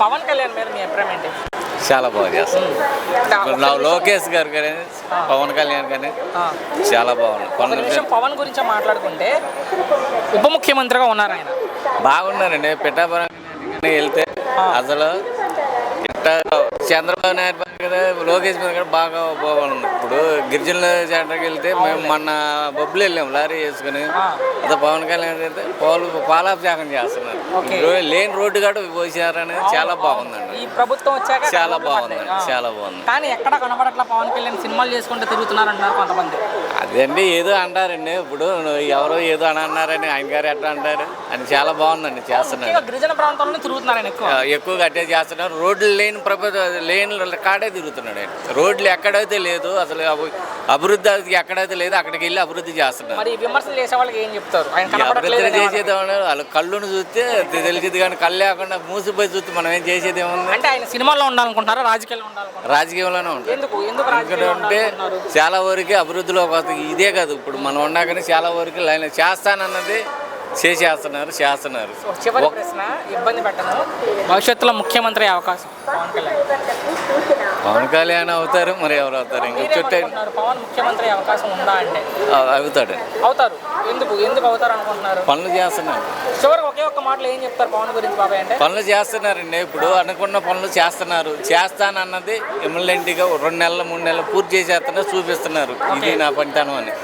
పవన్ కళ్యాణ్ మీద మీ అభిప్రాయం ఏంటి? చాలా బాగా ఇప్పుడు నా. లోకేష్ గారు కానీ పవన్ కళ్యాణ్ కానీ చాలా నిమిషం పవన్ గురించి మాట్లాడుకుంటే ఉప ముఖ్యమంత్రిగా ఉన్నారు ఆయన. బాగున్నారండి. పిఠాపురం వెళ్తే అసలు చంద్రబాబు నాయుడు కదా లోకేష్ మీద కూడా బాగా బాగుంది ఇప్పుడు గిరిజనుల సెంటర్కి వెళ్తే మేము మొన్న బొబ్బులు వెళ్ళాం లారీ వేసుకుని. అదే పవన్ కళ్యాణ్ అయితే పాలు పాలాభిషేకం చేస్తున్నారు. లేని రోడ్డు కూడా పోసారనేది చాలా బాగుందండి. ఈ ప్రభుత్వం వచ్చాక చాలా బాగుందండి. చాలా బాగుంది. కానీ ఎక్కడ కనబడట్లా పవన్ కళ్యాణ్ సినిమాలు చేసుకుంటూ తిరుగుతున్నారు అంటున్నారు కొంతమంది. అదండి ఏదో అంటారండి ఇప్పుడు. ఎవరో ఏదో అని అన్నారని ఆయన గారు ఎట్లా అంటారు అని చాలా బాగుందండి చేస్తున్నారు. గిరిజన ప్రాంతాల్లో తిరుగుతున్నారు ఆయన ఎక్కువ ఎక్కువగా అట్టే చేస్తున్నారు. రోడ్లు లేని ప్రభుత్వ లేని కాడే తిరుగుతున్నాడు ఆయన. రోడ్లు ఎక్కడైతే లేదు అసలు అభి- అభివృద్ధి అది ఎక్కడైతే లేదు అక్కడికి వెళ్ళి అభివృద్ధి చేస్తున్నారు మరి విమర్శలు చేసే వాళ్ళకి ఏం చెప్తారు? అభివృద్ధి చేసేది వాళ్ళు కళ్ళును చూస్తే తెలిసింది కానీ కళ్ళు లేకుండా మూసిపోయి చూస్తే మనం ఏం చేసేది ఏముంది అంటే ఆయన సినిమాల్లో ఉండాలనుకుంటున్నారా? రాజకీయాల్లో ఉండాలనుకుంటున్నారు? రాజకీయంలోనే రాజకీయాల్లో ఉంటే చాలా వరకు అభివృద్ధిలోకి వస్తుంది ఇదే కాదు. ఇప్పుడు మనం ఉన్నాకనే చాలా వరకు లైన్ చేస్తానన్నది చేసేస్తున్నారు చేస్తున్నారు. సో చివరి ప్రశ్న ఇబ్బంది పెట్టను. భవిష్యత్తులో ముఖ్యమంత్రి అవకాశం పవన్ కళ్యాణ్. పవన్ కళ్యాణ్ అవుతారు మరి ఎవరు అవుతారు? ఇంక చుట్టే పవన్ ముఖ్యమంత్రి అవకాశం ఉందా అంటే? అవుతాడు. అవుతారు. ఎందుకు? ఎందుకు అవుతారు అనుకుంటున్నారు? పనులు చేస్తున్నారు. చివరికి ఒకే ఒక్క మాటలో ఏం చెప్తారు పవన్ గురించి బాబాయ్ అంటే? పనులు చేస్తున్నారండి. ఇప్పుడు అనుకున్న పనులు చేస్తున్నారు. చేస్తానన్నది ఇమ్మలెంటిగా రెండు నెలలు మూడు నెలలు పూర్తి చేసేస్తున్నారు చూపిస్తున్నారు. ఇది నా పనితనం అని.